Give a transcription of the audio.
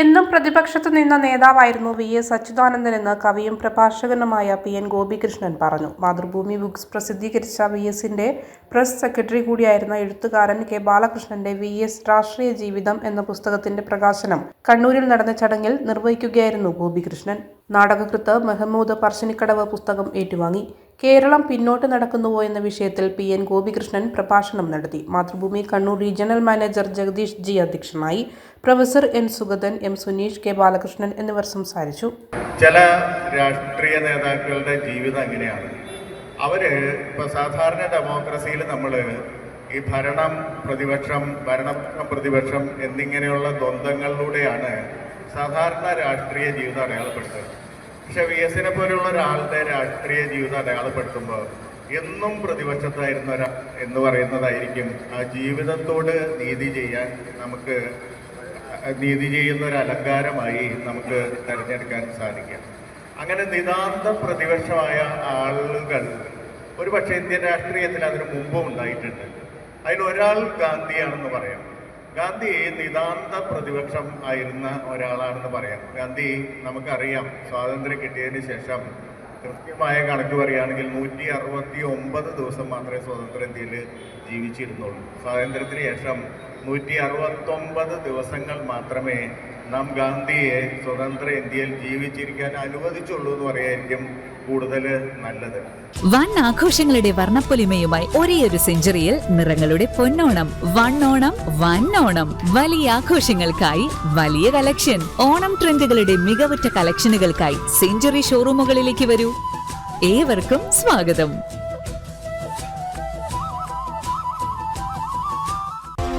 എന്നും പ്രതിപക്ഷത്ത് നിന്ന നേതാവായിരുന്നു വി എസ് അച്യുതാനന്ദനെന്ന് കവിയും പ്രഭാഷകനുമായ പി എൻ ഗോപികൃഷ്ണൻ പറഞ്ഞു. മാതൃഭൂമി ബുക്സ് പ്രസിദ്ധീകരിച്ച വി എസിന്റെ പ്രസ് സെക്രട്ടറി കൂടിയായിരുന്ന എഴുത്തുകാരൻ കെ ബാലകൃഷ്ണന്റെ വി എസ് രാഷ്ട്രീയ ജീവിതം എന്ന പുസ്തകത്തിന്റെ പ്രകാശനം കണ്ണൂരിൽ നടന്ന ചടങ്ങിൽ നിർവഹിക്കുകയായിരുന്നു ഗോപികൃഷ്ണൻ. നാടകകൃത്ത് മെഹമ്മൂദ് പറശ്ശിനിക്കടവ് പുസ്തകം ഏറ്റുവാങ്ങി. കേരളം പിന്നോട്ട് നടക്കുന്നുവോ എന്ന വിഷയത്തിൽ പി എൻ ഗോപികൃഷ്ണൻ പ്രഭാഷണം നടത്തി. Mathrubhumi Kannur regional manager Jagadeesh G അധ്യക്ഷനായി professor N Sugathan M Suneesh K Balakrishnan എന്നിവർ സംസാരിച്ചു. ചില രാഷ്ട്രീയ നേതാക്കളുടെ ജീവിതം അങ്ങനെയാണ്. അവർ ഇപ്പോൾ സാധാരണ ഡെമോക്രസിയിൽ നമ്മൾ ഈ ഭരണം പ്രതിപക്ഷം ഭരണം പ്രതിപക്ഷം എന്നിങ്ങനെയുള്ള ദ്വന്ദ്ങ്ങളിലൂടെയാണ് സാധാരണ രാഷ്ട്രീയ ജീവിതം അടയാളപ്പെടുത്തുന്നത്. പക്ഷെ വി എസിനെ പോലെയുള്ള ഒരാളുടെ രാഷ്ട്രീയ ജീവിതം അടയാളപ്പെടുത്തുമ്പോൾ എന്നും പ്രതിപക്ഷത്തായിരുന്ന ഒരാ എന്ന് പറയുന്നതായിരിക്കും. ആ ജീവിതത്തോട് നീതി ചെയ്യാൻ നമുക്ക് നീതി ചെയ്യുന്ന ഒരു അലങ്കാരമായി നമുക്ക് തിരഞ്ഞെടുക്കാൻ സാധിക്കാം അങ്ങനെ നിതാന്ത പ്രതിപക്ഷമായ ആളുകൾ ഒരു പക്ഷേ ഇന്ത്യൻ രാഷ്ട്രീയത്തിൽ അതിന് മുമ്പും ഉണ്ടായിട്ടുണ്ട്. അതിലൊരാൾ ഗാന്ധിയാണെന്ന് പറയാം. ഗാന്ധി നിതാന്ത പ്രതിപക്ഷം ആയിരുന്ന ഒരാളാണെന്ന് പറയാം. ഗാന്ധി നമുക്കറിയാം സ്വാതന്ത്ര്യം കിട്ടിയതിന് ശേഷം കൃത്യമായ കണക്ക് പറയുകയാണെങ്കിൽ നൂറ്റി അറുപത്തി ഒമ്പത് ദിവസം മാത്രമേ സ്വതന്ത്ര ഇന്ത്യയിൽ ജീവിച്ചിരുന്നുള്ളൂ. സ്വാതന്ത്ര്യത്തിന് ശേഷം നൂറ്റി അറുപത്തൊമ്പത് ദിവസങ്ങൾ മാത്രമേ നാം ഗാന്ധിയെ സ്വതന്ത്ര ഇന്ത്യയിൽ ജീവിച്ചിരിക്കാൻ അനുവദിച്ചുള്ളൂ എന്ന് പറയായിരിക്കും കൂടുതൽ നല്ലത്. വൺ ആഘോഷങ്ങളുടെ വർണപ്പൊലിമയുമായി ഒരേയൊരു സെഞ്ചുറിയിൽ നിറങ്ങളുടെ പൊന്നോണം വണ്ണോണം വന്നോണം. വലിയ ആഘോഷങ്ങൾക്കായി വലിയ കളക്ഷൻ. ഓണം ട്രെൻഡുകളുടെ മികവുറ്റ കളക്ഷനുകൾക്കായി സെഞ്ചുറി ഷോറൂമുകളിലേക്ക് വരൂ. ഏവർക്കും സ്വാഗതം.